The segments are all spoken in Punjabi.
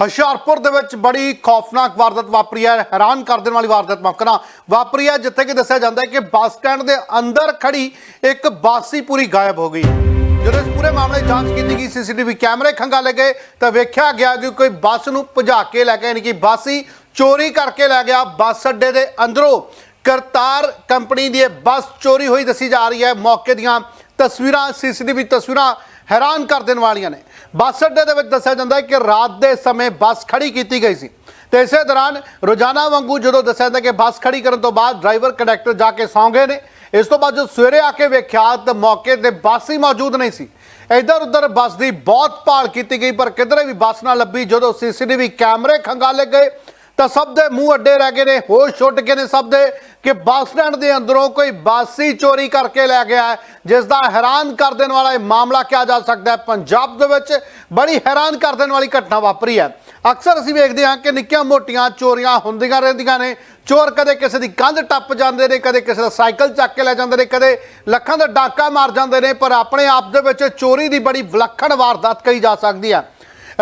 ਹੁਸ਼ਿਆਰਪੁਰ ਦੇ ਵਿੱਚ ਬੜੀ ਖੌਫਨਾਕ ਵਾਰਦਾਤ ਵਾਪਰੀ ਹੈ, ਹੈਰਾਨ ਕਰ ਦੇਣ ਵਾਲੀ ਵਾਰਦਾਤ ਮੌਕਣਾ ਵਾਪਰੀ ਹੈ, ਜਿੱਥੇ ਕਿ ਦੱਸਿਆ ਜਾਂਦਾ ਹੈ ਕਿ ਬੱਸ ਸਟੈਂਡ ਦੇ ਅੰਦਰ ਖੜੀ ਇੱਕ ਬਾਸੀ ਪੂਰੀ ਗਾਇਬ ਹੋ ਗਈ। ਜਦੋਂ ਇਸ ਪੂਰੇ ਮਾਮਲੇ ਦੀ ਜਾਂਚ ਕੀਤੀ ਗਈ, ਸੀਸੀਟੀਵੀ ਕੈਮਰੇ ਖੰਗਾਲੇ ਗਏ ਤਾਂ ਵੇਖਿਆ ਗਿਆ ਕਿ ਕੋਈ ਬੱਸ ਨੂੰ ਭਜਾ ਕੇ ਲੈ ਗਿਆ, ਯਾਨੀ ਕਿ ਬਾਸੀ ਚੋਰੀ ਕਰਕੇ ਲੈ ਗਿਆ। ਬੱਸ ਅੱਡੇ ਦੇ ਅੰਦਰੋਂ ਕਰਤਾਰ ਕੰਪਨੀ ਦੀ ਇਹ ਬੱਸ ਚੋਰੀ ਹੋਈ ਦੱਸੀ ਜਾ ਰਹੀ ਹੈ। ਮੌਕੇ ਦੀਆਂ ਤਸਵੀਰਾਂ, ਸੀਸੀਟੀਵੀ ਤਸਵੀਰਾਂ ਹੈਰਾਨ ਕਰ ਦੇਣ ਵਾਲੀਆਂ ਨੇ। ਬੱਸ ਅੱਡੇ ਦੇ ਵਿੱਚ ਦੱਸਿਆ ਜਾਂਦਾ ਹੈ ਕਿ ਰਾਤ ਦੇ ਸਮੇਂ ਬੱਸ ਖੜੀ ਕੀਤੀ ਗਈ ਸੀ। ਤੇ ਇਸੇ ਦੌਰਾਨ ਰੋਜ਼ਾਨਾ ਵਾਂਗੂ ਜਦੋਂ ਦੱਸਿਆ ਜਾਂਦਾ ਕਿ ਬੱਸ ਖੜੀ ਕਰਨ ਤੋਂ ਬਾਅਦ ਡਰਾਈਵਰ, ਕੰਡਕਟਰ ਜਾ ਕੇ ਸੌਂ ਗਏ ਨੇ, ਇਸ ਤੋਂ ਬਾਅਦ ਜਦੋਂ ਸਵੇਰੇ ਆ ਕੇ ਵੇਖਿਆ ਤਾਂ ਮੌਕੇ ਤੇ ਬੱਸ ਹੀ ਮੌਜੂਦ ਨਹੀਂ ਸੀ। ਇੱਧਰ ਉੱਧਰ ਬੱਸ ਦੀ ਬਹੁਤ ਭਾਲ ਕੀਤੀ ਗਈ, ਪਰ ਕਿਧਰੇ ਵੀ ਬੱਸ ਨਾ ਲੱਭੀ, ਜਦੋਂ ਸੀਸੀਟੀਵੀ ਕੈਮਰੇ ਖੰਗਾਲੇ ਗਏ ਤਾਂ ਸਭ ਦੇ ਮੂੰਹ ਅੱਡੇ ਰਹਿ ਗਏ ਨੇ, ਹੋਸ਼ ਛੁੱਟ ਗਏ ਨੇ ਸਭ ਦੇ। ਕਿ ਬੱਸ ਸਟੈਂਡ ਦੇ ਅੰਦਰੋਂ ਕੋਈ ਬੱਸ ਹੀ ਚੋਰੀ ਕਰਕੇ ਲੈ ਗਿਆ ਹੈ ਜਿਸ ਦਾ ਹੈਰਾਨ ਕਰ ਦੇਣ ਵਾਲਾ ਇਹ ਮਾਮਲਾ ਕਿਹਾ ਜਾ ਸਕਦਾ ਹੈ। ਪੰਜਾਬ ਦੇ ਵਿੱਚ ਬੜੀ ਹੈਰਾਨ ਕਰ ਦੇਣ ਵਾਲੀ ਘਟਨਾ ਵਾਪਰੀ ਹੈ। ਅਕਸਰ ਅਸੀਂ ਵੇਖਦੇ ਹਾਂ ਕਿ ਨਿੱਕੀਆਂ ਮੋਟੀਆਂ ਚੋਰੀਆਂ ਹੁੰਦੀਆਂ ਰਹਿੰਦੀਆਂ ਨੇ। ਚੋਰ ਕਦੇ ਕਿਸੇ ਦੀ ਕੰਧ ਟੱਪ ਜਾਂਦੇ ਨੇ, ਕਦੇ ਕਿਸੇ ਦਾ ਸਾਈਕਲ ਚੱਕ ਕੇ ਲੈ ਜਾਂਦੇ ਨੇ, ਕਦੇ ਲੱਖਾਂ ਦਾ ਡਾਕਾ ਮਾਰ ਜਾਂਦੇ ਨੇ, ਪਰ ਆਪਣੇ ਆਪ ਦੇ ਵਿੱਚ ਚੋਰੀ ਦੀ ਬੜੀ ਵਿਲੱਖਣ ਵਾਰਦਾਤ ਕਹੀ ਜਾ ਸਕਦੀ ਹੈ।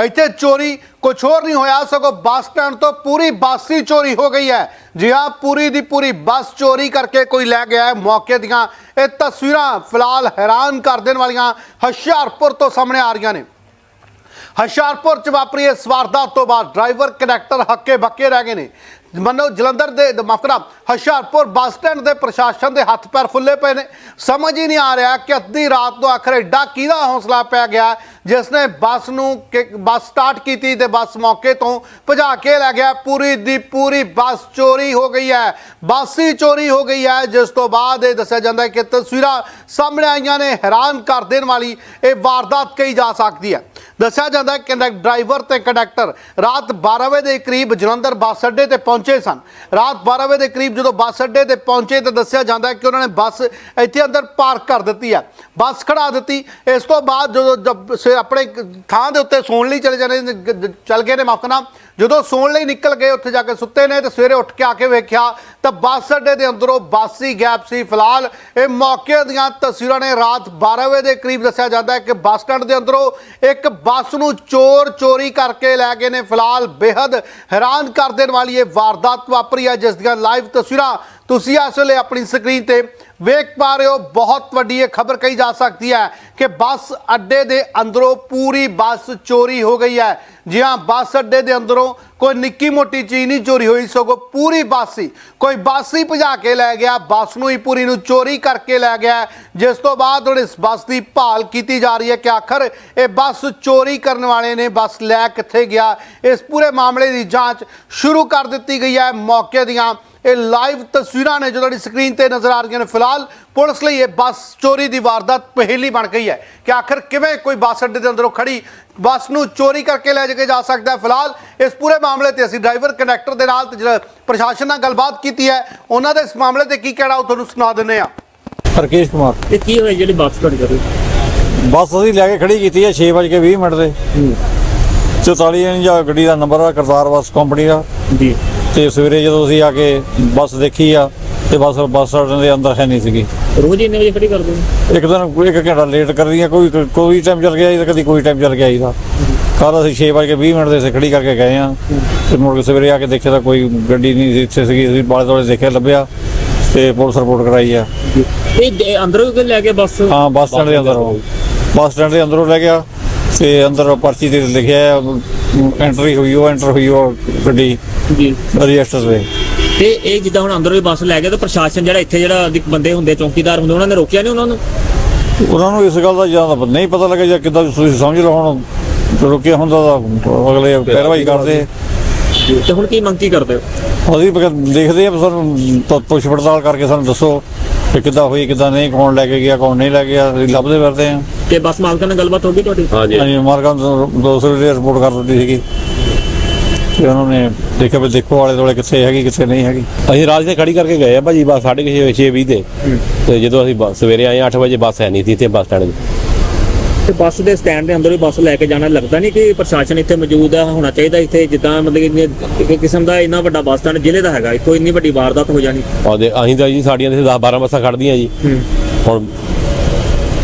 ਇੱਥੇ ਚੋਰੀ ਕੁਛ ਹੋਰ ਨਹੀਂ ਹੋਇਆ, ਸਗੋਂ ਬੱਸ ਸਟੈਂਡ ਤੋਂ ਪੂਰੀ ਬੱਸ ਹੀ ਚੋਰੀ ਹੋ ਗਈ ਹੈ। ਜੀ ਹਾਂ, ਪੂਰੀ ਦੀ ਪੂਰੀ ਬੱਸ ਚੋਰੀ ਕਰਕੇ ਕੋਈ ਲੈ ਗਿਆ ਹੈ। ਮੌਕੇ ਦੀਆਂ ਇਹ ਤਸਵੀਰਾਂ ਫਿਲਹਾਲ ਹੈਰਾਨ ਕਰ ਦੇਣ ਵਾਲੀਆਂ ਹੁਸ਼ਿਆਰਪੁਰ ਤੋਂ ਸਾਹਮਣੇ ਆ ਰਹੀਆਂ ਨੇ। ਹੁਸ਼ਿਆਰਪੁਰ ਚ ਵਾਪਰੀ ਇਸ ਵਾਰਦਾਤ ਤੋਂ ਬਾਅਦ ਡਰਾਈਵਰ, ਕੰਡਕਟਰ ਹੱਕੇ ਬੱਕੇ ਰਹਿ ਗਏ ਨੇ। ਮੰਨੋ ਜਲੰਧਰ ਦੇ ਮਾਫ ਕਰਾ ਹੁਸ਼ਿਆਰਪੁਰ ਬੱਸ ਸਟੈਂਡ ਦੇ ਪ੍ਰਸ਼ਾਸਨ ਦੇ ਹੱਥ ਪੈਰ ਫੁੱਲੇ ਪਏ ਨੇ। ਸਮਝ ਹੀ ਨਹੀਂ ਆ ਰਿਹਾ ਕਿ ਅੱਧੀ ਰਾਤ ਤੋਂ ਆਖਰ ਐਡਾ ਕਿਹਦਾ ਹੌਸਲਾ ਪੈ ਗਿਆ, ਜਿਸ ਨੇ ਬੱਸ ਨੂੰ ਕਿ- ਬੱਸ ਸਟਾਰਟ ਕੀਤੀ ਤੇ ਬੱਸ ਮੌਕੇ ਤੋਂ ਭਜਾ ਕੇ ਲੈ ਗਿਆ। ਪੂਰੀ ਦੀ ਪੂਰੀ ਬੱਸ ਚੋਰੀ ਹੋ ਗਈ ਹੈ, ਬੱਸ ਹੀ ਚੋਰੀ ਹੋ ਗਈ ਹੈ, ਜਿਸ ਤੋਂ ਬਾਅਦ ਇਹ ਦੱਸਿਆ ਜਾਂਦਾ ਹੈ ਕਿ ਤਸਵੀਰਾਂ ਸਾਹਮਣੇ ਆਈਆਂ ਨੇ, ਹੈਰਾਨ ਕਰ ਦੇਣ ਵਾਲੀ ਇਹ ਵਾਰਦਾਤ ਕਹੀ ਜਾ ਸਕਦੀ ਹੈ। ਦੱਸਿਆ ਜਾਂਦਾ ਹੈ ਕਿ ਡਰਾਈਵਰ ਤੇ ਕੰਡਕਟਰ ਰਾਤ 12 ਵਜੇ ਦੇ ਕਰੀਬ ਜਲੰਧਰ ਬੱਸ ਅੱਡੇ ਤੇ ਪਹੁੰਚੇ ਸਨ। ਰਾਤ 12 ਵਜੇ ਦੇ ਕਰੀਬ ਜਦੋਂ ਬੱਸ ਅੱਡੇ ਤੇ ਪਹੁੰਚੇ ਤਾਂ ਦੱਸਿਆ ਜਾਂਦਾ ਹੈ ਕਿ ਉਹਨਾਂ ਨੇ ਬੱਸ ਇੱਥੇ ਅੰਦਰ ਪਾਰਕ ਕਰ ਦਿੱਤੀ ਹੈ। ਬੱਸ ਖੜਾ ਦਿੱਤੀ। ਇਸ ਤੋਂ ਬਾਅਦ ਜਦੋਂ ਜਬ ਆਪਣੇ ਥਾਂ ਦੇ ਉੱਤੇ ਸੌਣ ਲਈ ਚਲੇ ਜਾਣੇ ਨੇ, ਚੱਲ ਗਏ ਨੇ ਮਾਫਕਨਾ ਜਦੋਂ ਸੌਣ ਲਈ ਨਿਕਲ ਗਏ ਉੱਥੇ ਜਾ ਕੇ ਸੁੱਤੇ ਨੇ ਤੇ ਸਵੇਰੇ ਉੱਠ ਕੇ ਆ ਕੇ ਵੇਖਿਆ ਤਾਂ ਬੱਸ ਅੱਡੇ ਦੇ ਅੰਦਰੋਂ ਬੱਸ ਹੀ ਗੈਪ ਸੀ। ਫਿਲਹਾਲ ਇਹ ਮੌਕੇ ਦੀਆਂ ਤਸਵੀਰਾਂ ਨੇ ਰਾਤ 12 ਵਜੇ ਦੇ ਕਰੀਬ ਦੱਸਿਆ ਜਾਂਦਾ ਹੈ ਕਿ ਬੱਸ ਸਟੈਂਡ ਦੇ ਅੰਦਰੋਂ ਇੱਕ ਬੱਸ ਨੂੰ ਚੋਰ ਚੋਰੀ ਕਰਕੇ ਲੈ ਗਏ ਨੇ। ਫਿਲਹਾਲ ਬੇहद ਹੈਰਾਨ ਕਰ ਦੇਣ ਵਾਲੀ ਇਹ ਵਾਰਦਾਤ ਵਾਪਰੀ ਹੈ, ਜਿਸ ਦੀਆਂ ਲਾਈਵ ਤਸਵੀਰਾਂ ਤੁਸੀਂ ਇਸ ਵੇਲੇ ਆਪਣੀ ਸਕਰੀਨ ਤੇ ਵੇਖ ਪਾ ਰਹੇ ਹੋ, ਬਹੁਤ ਵੱਡੀ ਇਹ ਖਬਰ ਕਹੀ ਜਾ ਸਕਦੀ ਹੈ ਕਿ ਬੱਸ ਅੱਡੇ ਦੇ ਅੰਦਰੋਂ ਪੂਰੀ ਬੱਸ ਚੋਰੀ ਹੋ ਗਈ ਹੈ। ਜੀ ਹਾਂ ਬੱਸ ਅੱਡੇ ਦੇ ਅੰਦਰੋਂ ਕੋਈ ਨਿੱਕੀ ਮੋਟੀ ਚੀਜ਼ ਨਹੀਂ ਚੋਰੀ ਹੋਈ, ਸਗੋਂ ਪੂਰੀ ਬੱਸ ਹੀ ਕੋਈ ਬੱਸ ਹੀ ਭਜਾ ਕੇ ਲੈ ਗਿਆ, ਬੱਸ ਨੂੰ ਹੀ ਪੂਰੀ ਨੂੰ ਚੋਰੀ ਕਰਕੇ ਲੈ ਗਿਆ। ਜਿਸ ਤੋਂ ਬਾਅਦ ਹੁਣ ਇਸ ਬੱਸ ਦੀ ਭਾਲ ਕੀਤੀ ਜਾ ਰਹੀ ਹੈ ਕਿ ਆਖਰ ਇਹ ਬੱਸ ਚੋਰੀ ਕਰਨ ਵਾਲੇ ਨੇ, ਬੱਸ ਲੈ ਕਿੱਥੇ ਗਿਆ? ਇਸ ਪੂਰੇ ਮਾਮਲੇ ਦੀ ਜਾਂਚ ਸ਼ੁਰੂ ਕਰ ਦਿੱਤੀ ਗਈ ਹੈ। ਮੌਕੇ ਦੀਆਂ ਇਹ ਲਾਈਵ ਤਸਵੀਰਾਂ ਨੇ ਜੋ ਤੁਹਾਡੀ ਸਕਰੀਨ ਤੇ ਨਜ਼ਰ ਆ ਰਹੀਆਂ ਨੇ। ਫਿਲਹਾਲ ਪੁਲਿਸ ਲਈ ਇਹ ਬੱਸ ਚੋਰੀ ਦੀ ਵਾਰਦਾਤ ਪਹਿਲੀ ਬਣ ਗਈ ਹੈ ਕਿ ਆਖਰ ਕਿਵੇਂ ਕੋਈ ਬੱਸ ਅੱਡੇ ਦੇ ਅੰਦਰੋਂ ਖੜੀ ਬੱਸ ਨੂੰ ਚੋਰੀ ਕਰਕੇ ਲੈ ਕੇ ਜਾ ਸਕਦਾ ਹੈ। ਫਿਲਹਾਲ ਇਸ ਪੂਰੇ ਮਾਮਲੇ ਤੇ ਅਸੀਂ ਡਰਾਈਵਰ ਕੰਡਕਟਰ ਦੇ ਨਾਲ ਤੇ ਪ੍ਰਸ਼ਾਸਨ ਨਾਲ ਗੱਲਬਾਤ ਕੀਤੀ ਹੈ ਉਹਨਾਂ ਦੇ ਇਸ ਮਾਮਲੇ ਤੇ ਕੀ ਕਹਿਣਾ ਉਹ ਤੁਹਾਨੂੰ ਸੁਣਾ ਦਿੰਦੇ ਆ ਰਕੇਸ਼ ਕੁਮਾਰ। ਇਹ ਕੀ ਹੋਇਆ ਜਿਹੜੀ ਬੱਸ ਤੁਹਾਡੀ ਕਰੀ ਬੱਸ ਅਸੀਂ ਲੈ ਕੇ ਖੜੀ ਕੀਤੀ ਹੈ 6:20 ਮਿੰਟ ਦੇ। 44 ਇੰਜਾ ਗੱਡੀ ਦਾ ਨੰਬਰ ਆ ਕਰਤਾਰ ਬੱਸ ਕੰਪਨੀ ਦਾ। ਜੀ। ਤੇ ਸਵੇਰੇ ਜਦੋਂ ਅਸੀਂ ਆ ਕੇ ਬੱਸ ਦੇਖੀ ਆ ਤੇ ਬੱਸ ਬੱਸ ਸਟੈਂਡ ਦੇ ਅੰਦਰ ਹੈ ਨਹੀਂ ਸੀਗੀ। ਰੋਜ਼ ਇੰਨੇ ਵਜੇ ਖੜੀ ਕਰਦੇ ਇੱਕ ਦਿਨ ਇੱਕ ਘੰਟਾ ਲੇਟ ਕਰ ਰਹੀ ਆ ਕੋਈ ਕੋਈ ਟਾਈਮ ਚੱਲ ਗਿਆ ਜੀ ਕਦੀ ਕੋਈ ਟਾਈਮ ਚੱਲ ਗਿਆ ਜੀ ਦਾ ਕੱਲ ਅਸੀਂ 6:20 ਮਿੰਟ ਦੇ ਸੇ ਖੜੀ ਕਰਕੇ ਗਏ ਆ। ਤੇ ਮੁੜ ਕੇ ਸਵੇਰੇ ਆ ਕੇ ਦੇਖਿਆ ਤਾਂ ਕੋਈ ਗੱਡੀ ਨਹੀਂ ਸੀ ਇੱਥੇ ਸੀਗੀ ਅਸੀਂ ਬਾਲੇ ਦੁਆਲੇ ਦੇਖਿਆ ਲੱਭਿਆ ਤੇ ਪੁਲਿਸ ਰਿਪੋਰਟ ਕਰਾਈ ਆ। ਇਹ ਅੰਦਰੋਂ ਲੈ ਕੇ ਬੱਸ? ਹਾਂ ਬੱਸ ਸਟੈਂਡ ਦੇ ਅੰਦਰ। ਬੱਸ ਸਟੈਂਡ ਦੇ ਅੰਦਰੋਂ ਲੈ ਗਿਆ ਤੇ ਅੰਦਰ ਪਰਚੀ ਤੇ ਲਿਖਿਆ ਐਂਟਰੀ ਹੋਈ ਉਹ ਐਂਟਰ ਹੋਈ ਉਹ ਗੱਡੀ। ਜੀ। ਰਜਿਸਟਰ ਤੇ ਤੇ ਇਹ ਜਿੱਦਾਂ ਹੁਣ ਅੰਦਰੋਂ ਹੀ ਬੱਸ ਲੈ ਕੇ ਤੇ ਪ੍ਰਸ਼ਾਸਨ ਜਿਹੜਾ ਇੱਥੇ ਜਿਹੜਾ ਬੰਦੇ ਹੁੰਦੇ ਚੌਕੀਦਾਰ ਹੁੰਦੇ ਉਹਨਾਂ ਨੇ ਰੋਕਿਆ ਨਹੀਂ ਉਹਨਾਂ ਨੂੰ? ਉਹਨਾਂ ਨੂੰ ਇਸ ਗੱਲ ਦਾ ਜ਼ਿਆਦਾ ਨਹੀਂ ਪਤਾ ਲੱਗਾ ਜਾਂ ਕਿੱਦਾਂ ਤੁਸੀਂ ਸਮਝ ਲਓ ਹੁਣ ਰੁਕਿਆ ਹੁੰਦਾ ਤਾਂ ਅਗਲੇ ਪੈਰਵਾਈ ਕਰਦੇ। ਤੇ ਹੁਣ ਕੀ ਮੰਗ ਕੀ ਕਰਦੇ ਹੋ? ਅਸੀਂ ਦੇਖਦੇ ਆ ਸਾਨੂੰ ਪੁੱਛ ਪੜਤਾਲ ਕਰਕੇ ਸਾਨੂੰ ਦੱਸੋ ਕਿ ਕਿੱਦਾਂ ਹੋਈ ਕਿੱਦਾਂ ਨਹੀਂ ਕੌਣ ਲੈ ਕੇ ਗਿਆ ਕੌਣ ਨਹੀਂ ਲੈ ਗਿਆ ਅਸੀਂ ਲੱਭਦੇ ਫਿਰਦੇ ਆ ਤੇ ਬੱਸ ਮਾਲਕਾਂ ਨਾਲ ਗੱਲਬਾਤ ਹੋ ਗਈ ਤੁਹਾਡੀ? ਹਾਂਜੀ। ਤੋਂ ਦੂਸਰੇ ਰਿਪੋਰਟ ਕਰ ਦਿੱਤੀ ਸੀਗੀ। ਤੇ ਉਹਨਾਂ ਨੇ ਦੇਖਿਆ ਵੀ ਦੇਖੋ ਆਲੇ ਦੁਆਲੇ ਕਿੱਥੇ ਹੈਗੀ ਕਿੱਥੇ ਨਹੀਂ ਹੈਗੀ। ਅਸੀਂ ਰਾਜ ਤੇ ਖੜੀ ਕਰਕੇ ਗਏ ਆ ਭਾਜੀ ਬਸ 6:30 20 ਤੇ ਤੇ ਜਦੋਂ ਅਸੀਂ ਬੱਸ- ਸਵੇਰੇ ਆਏ 8 ਵਜੇ ਬੱਸ ਹੈ ਨਹੀਂ ਸੀ ਇੱਥੇ ਬੱਸ ਸਟੈਂਡ 'ਤੇ। ਤੇ ਬੱਸ ਦੇ ਸਟੈਂਡ ਦੇ ਅੰਦਰੋਂ ਹੀ ਬੱਸ ਲੈ ਕੇ ਜਾਣਾ ਲੱਗਦਾ ਨਹੀਂ ਕਿ ਪ੍ਰਸ਼ਾਸਨ ਇੱਥੇ ਮੌਜੂਦ ਹੈ ਹੋਣਾ ਚਾਹੀਦਾ ਇੱਥੇ ਜਿੱਦਾਂ ਮਤਲਬ ਕਿ ਕਿਸਮ ਦਾ ਇੰਨਾ ਵੱਡਾ ਬੱਸ ਸਟੈਂਡ ਜ਼ਿਲ੍ਹੇ ਦਾ ਹੈਗਾ ਇੱਥੋਂ ਇੰਨੀ ਵੱਡੀ ਵਾਰਦਾਤ ਹੋ ਜਾਣੀ। ਉਹਦੇ ਅਸੀਂ ਤਾਂ ਜੀ ਸਾਡੀਆਂ ਤੇ 10 12 ਬੱਸਾਂ ਖੜਦੀਆਂ ਜੀ। ਹੁਣ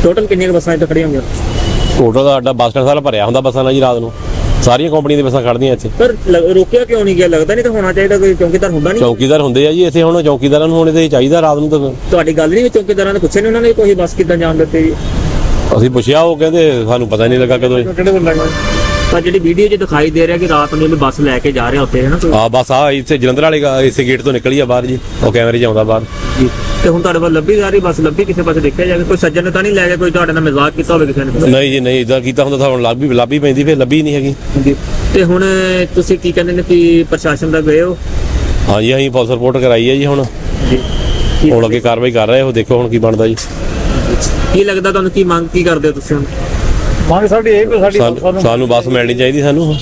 ਟੋਟਲ ਕਿੰਨੀਆਂ ਬੱਸਾਂ ਇੱਥੇ ਖੜੀਆਂ ਹੋਈਆਂ? ਟੋਟਲ ਦਾ ਸਾਡਾ ਬੱਸ ਸਟੈਂਡ ਸਾਰਾ ਭਰਿਆ ਹੁੰਦਾ ਬੱਸਾਂ ਨਾਲ ਜੀ ਰਾਤ ਨੂੰ। ਸਾਰੀਆਂ ਕੰਪਨੀਆਂ ਦੀਆਂ ਬੱਸਾਂ ਖੜਦੀਆਂ ਇੱਥੇ। ਪਰ ਲ- ਰੋਕਿਆ ਕਿਉਂ ਨਹੀਂ ਗਿਆ? ਲੱਗਦਾ ਨਹੀਂ ਤਾਂ ਹੋਣਾ ਚਾਹੀਦਾ ਕੋਈ ਚੌਕੀਦਾਰ ਹੁੰਦਾ ਨਹੀਂ। ਚੌਕੀਦਾਰ ਹੁੰਦੇ ਆ ਜੀ ਇੱਥੇ ਹੁਣ ਚੌਕੀਦਾਰਾਂ ਨੂੰ ਹੁਣ ਤੇ ਚਾਹੀਦਾ ਰਾਤ ਨੂੰ ਤਾਂ। ਤੁਹਾਡੀ ਗੱਲ ਨਹੀਂ ਚੌਕੀਦਾਰਾਂ ਨੇ ਪੁੱਛਿਆ ਨਹੀਂ ਉਹਨਾਂ ਨੇ ਕੋਈ ਬੱਸ ਕਿੱਦਾਂ ਜਾਣ ਦਿੱਤੀ ਜੀ? ਅਸੀਂ ਪੁੱਛਿਆ ਉਹ ਕਹਿੰਦੇ ਸਾਨੂੰ ਪਤਾ ਨਹੀਂ ਲੱਗਾ ਕਦੋਂ ਤਾਂ ਜਿਹੜੀ ਵੀਡੀਓ 'ਚ ਦਿਖਾਈ ਦੇ ਰਿਹਾ ਕਿ ਰਾਤ ਨੂੰ ਇਹ ਬੱਸ ਲੈ ਕੇ ਜਾ ਰਿਹਾ ਉੱਥੇ ਹੈ ਨਾ ਕੋਈ? ਆ ਬਸ ਆ ਇੱਥੇ ਜਲੰਧਰ ਵਾਲੇ ਗਾ- ਇਸੇ ਗੇਟ ਤੋਂ ਨਿਕਲੀ ਆ ਬਾਹਰ ਜੀ ਉਹ ਕੈਮਰੇ 'ਚ ਆਉਂਦਾ ਬਾਹਰ। ਜੀ। ਤੇ ਹੁਣ ਤੁਹਾਡੇ ਵੱਲ ਲੱਭੀ ਜਾ ਰਹੀ ਬੱਸ ਲੱਭੀ ਕਿਸੇ ਪਾਸੇ ਦੇਖਿਆ ਜਾਵੇ? ਕੋਈ ਸੱਜਣ ਨੇ ਤਾਂ ਨਹੀਂ ਲੈ ਗਿਆ ਕੋਈ ਤੁਹਾਡੇ ਨਾਲ ਮਜ਼ਾਕ ਕੀਤਾ ਹੋਵੇ ਕਿਸੇ ਨੇ? ਨਹੀਂ ਜੀ ਨਹੀਂ ਇਦਾਂ ਕੀਤਾ ਹੁੰਦਾ ਤਾਂ ਹੁਣ ਲੱਭ ਵੀ ਲੱਭ ਹੀ ਪੈਂਦੀ ਫਿਰ ਲੱਭੀ ਨਹੀਂ ਹੈਗੀ। ਜੀ। ਤੇ ਹੁਣ ਤੁਸੀਂ ਕੀ ਕਹਿੰਦੇ ਨੇ ਕਿ ਪ੍ਰਸ਼ਾਸਨ ਦਾ ਗਏ ਹੋ? ਹਾਂਜੀ ਅਸੀਂ ਪੁਲਿਸ ਰਿਪੋਰਟ ਕਰਾਈ ਹੈ ਜੀ ਹੁਣ। ਜੀ। ਹੁਣ ਅੱਗੇ ਕਾਰਵਾਈ ਕਰ ਰਹੇ ਹੋ ਦੇਖੋ ਹੁਣ ਕੀ ਬਣਦਾ ਜੀ। ਕੀ ਲੱਗਦਾ ਤੁਹਾਨੂੰ ਕੀ ਮੰਗ ਕੀ ਕਰਦੇ ਹੋ ਤੁਸੀਂ ਹੁਣ? ਮੰਗ ਸਾਡੀ ਇਹ ਵੀ ਸਾਡੀ ਸਾਨੂੰ ਸਾਨੂੰ ਬੱਸ ਮਿਲਣੀ ਚਾਹੀਦੀ ਸਾਨੂੰ।